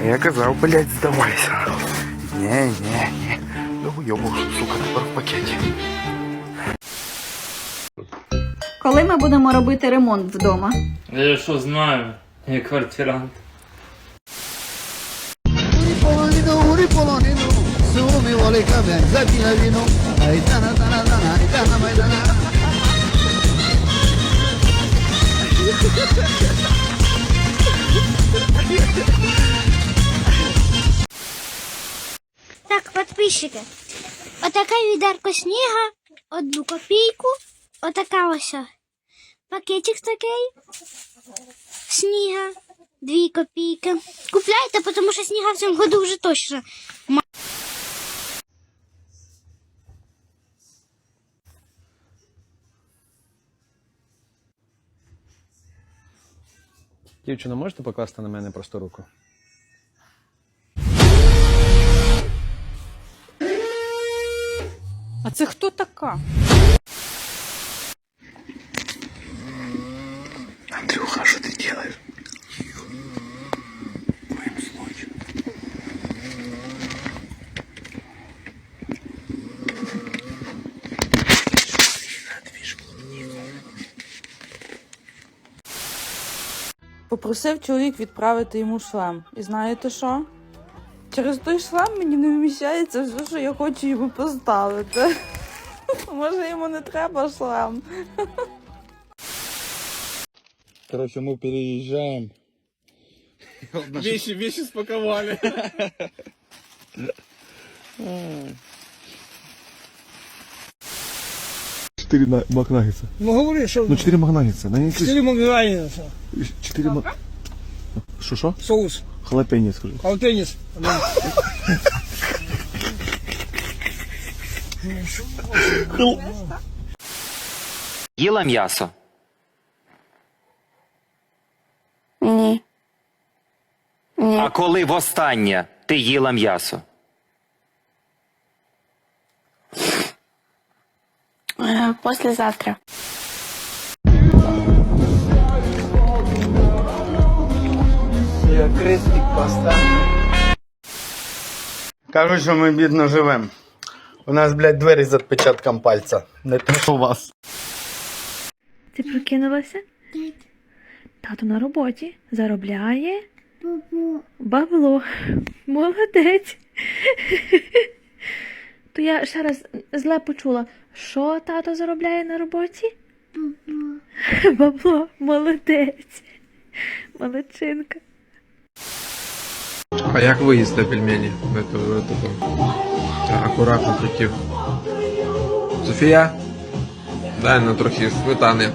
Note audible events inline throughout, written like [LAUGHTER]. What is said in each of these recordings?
А я казав, блядь, здавайся. Ні, ні, ні. Довойобу, сука, тепер в пакеті. Коли ми будемо робити ремонт вдома? Я що знаю, я квартирант. [LAUGHS] Так, підписчики. Отака відерко сніга, одну копійку, отака ось. Пакетик такий. Сніга, дві копійки. Купляйте, тому що сніга в цьому году вже точно. Дівчино, можете покласти на мене просто руку? А це хто така? Андрюха, що ти делаешь? Попросив чоловік відправити йому шлем. І знаєте що? Через той шлем мені не вміщається все, що я хочу йому поставити. [LAUGHS] Може йому не треба шлем. Короче, мы переезжаем. Вещи, вещи спаковали. Четыре на- макнаггетса. Ну говори, що Ну, четыре макнаггетса. На Чотири магнайнеса, Четыре мак... Что, что? соус, Халапеньо, скажи. алтеніс. Їла м'ясо. Ні. А коли востаннє ти їла м'ясо? Послезавтра. Я крестик поставлю. Кажуть, що ми бідно живемо. У нас, блядь, двері з відпечатком пальця. Не те, що у вас. Ти прокинулася? Тато на роботі заробляє бабло. Молодець. То я ще раз зле почула, що тато заробляє на роботі? Бабло, молодець. Молодчинка. А як ви їсте пельмені? Акуратно хотів. Софія? Дай на трохи сметани.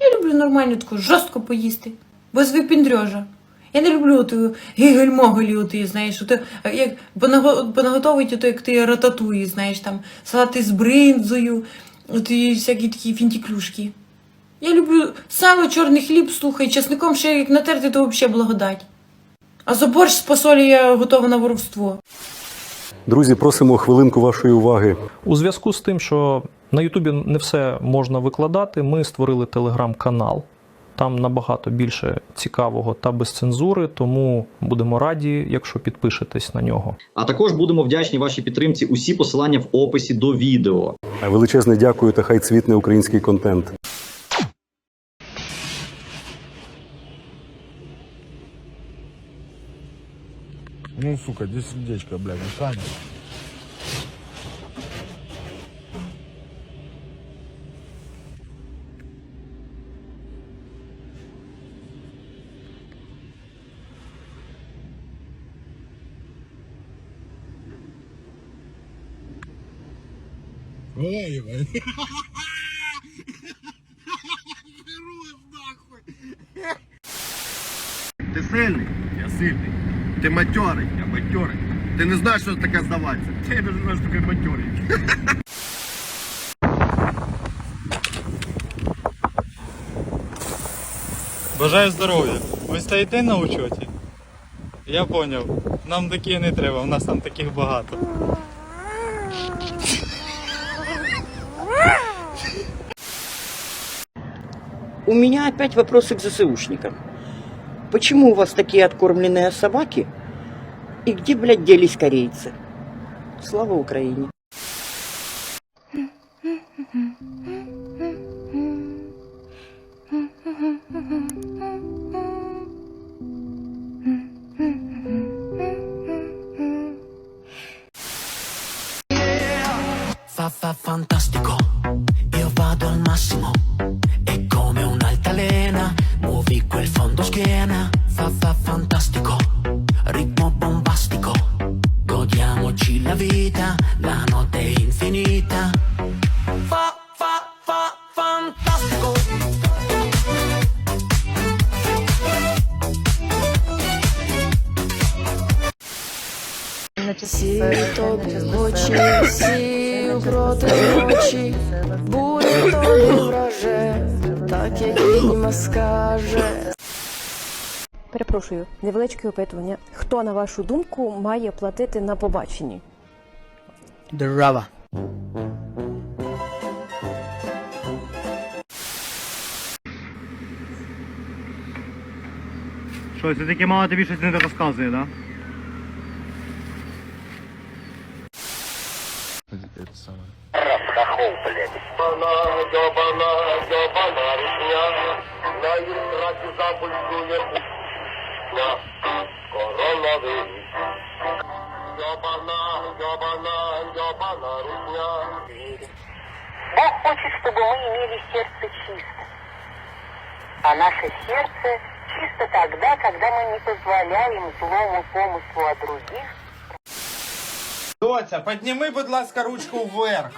Я люблю нормально таку жорстко поїсти. Без випіндрьожа. Я не люблю ту гігель-моголі, оти, знаєш, ото, як понаго- понаготовують, ото, як ти рататуї, знаєш, там салати з бринзою, от і всякі такі фінтіклюшки. Я люблю сало, чорний хліб, слухай, часником ще як натерти, то взагалі благодать. А за борщ з посолі я готова на воровство. Друзі, просимо хвилинку вашої уваги. У зв'язку з тим, що на Ютубі не все можна викладати, ми створили телеграм-канал. Там набагато більше цікавого та без цензури, тому будемо раді, якщо підпишетесь на нього. А також будемо вдячні вашій підтримці. Усі посилання в описі до відео. Величезне дякую та хай цвітне український контент. Ну, сука, здесь сердечко, блядь, Мишаня. Ой, ебать. Ти сильний? Я сильний. Ти матьорий? Я матьорий. Ти не знаєш, що таке здаватися? Ти не знаєш, що таке матьорий. Бажаю здоров'я. Ви стоїте на учоті? Я поняв. Нам такі не треба, у нас там таких багато. У меня опять вопросы к ЗСУшникам. Почему у вас такие откормленные собаки? И где, блядь, делись корейцы? Слава Украине! Fa la vita, la notte è infinita. Fa fa fa fantastico. Сі тобі очі, сію проти ночі, буде тобі враже, так як відьма скаже. Перепрошую, невеличке опитування. Хто, на вашу думку, має платити на побаченні? Держава. Що, це таке мало тобі щось не розказує, да? Бог хочет, чтобы мы имели сердце чисто. А наше сердце чисто тогда, когда мы не позволяем злому помыслу о других Доця, підніми, будь ласка, ручку вверх.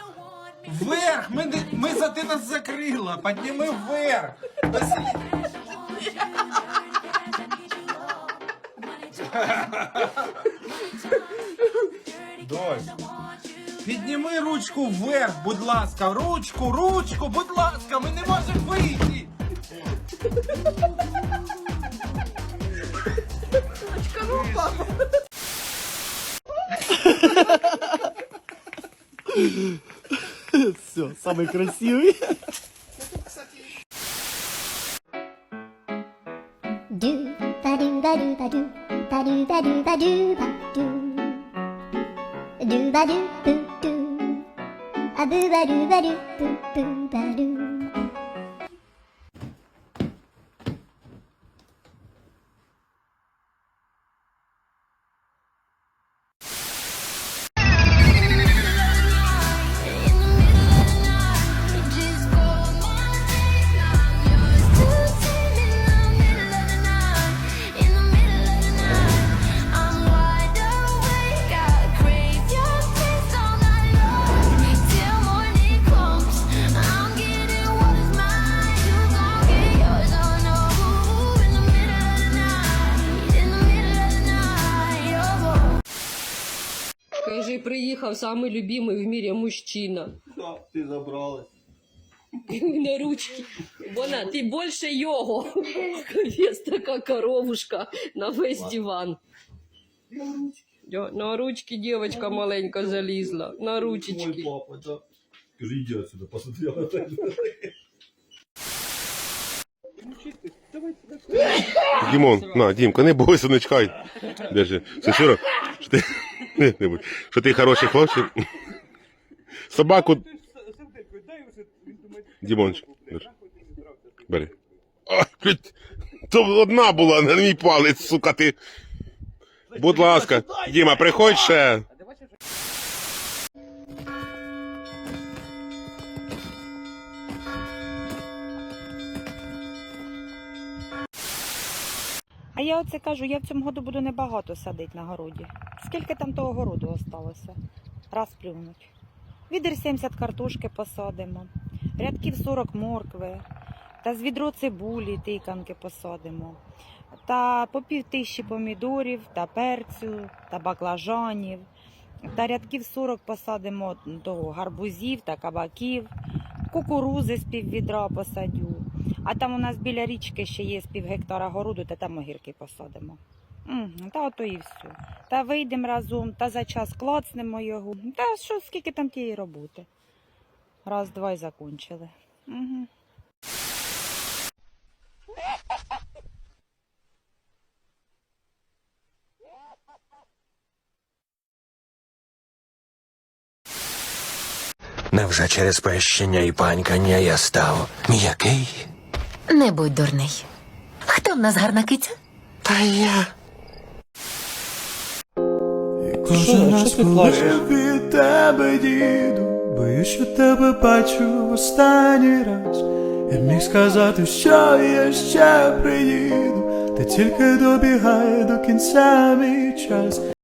Вверх! Ми, не- ми за ти нас закрила. Підніми вверх. Василь. Дось. Підніми ручку вверх, будь ласка. Ручку, ручку, будь ласка, ми не можемо вийти. Все, самый красивый. Do ba do ba do do do ba do boo do a boo ba do ba do boo ba do. приїхав самий любимий в мірі мужчина. Ти забралась. [LAUGHS] На ручки. Вона, ти більше його. Вес така коровушка на весь диван. Я- На ручки дівчинка маленька залізла. На ручечки. папа, да. Скажи, иди отсюда, посмотри [LAUGHS] на тебя. Дімон, на, Дімка, не бойся, не чекай. Держи. Сесюра, що ти, не, не будь. що ти хороший хлопчик. Собаку. Дімончик. Бери. А, блядь, то одна була на мій палець, сука, ти. Будь ласка, Діма, приходь ще. А я оце кажу, я в цьому году буду небагато садити на городі. Скільки там того городу осталося? Раз плюнуть. Відер 70 картошки посадимо, рядків 40 моркви, та з відро цибулі тиканки посадимо, та по пів тисячі помідорів, та перцю, та баклажанів, та рядків 40 посадимо того гарбузів та кабаків, кукурузи з пів відра посадю. А там у нас біля річки ще є пів гектара городу, та там огірки посадимо. Та ото і все. Та вийдемо разом, та за час клацнемо його. Та що, скільки там тієї роботи? Раз, два і закінчили. Угу. Невже через пещення і панькання я став м'який? Не будь дурний. Хто в нас гарна киця? Та я. Кожен раз, коли від тебе діду, боюсь, що тебе бачу в останній раз. Я міг сказати, що я ще приїду, та тільки добігає до кінця мій час.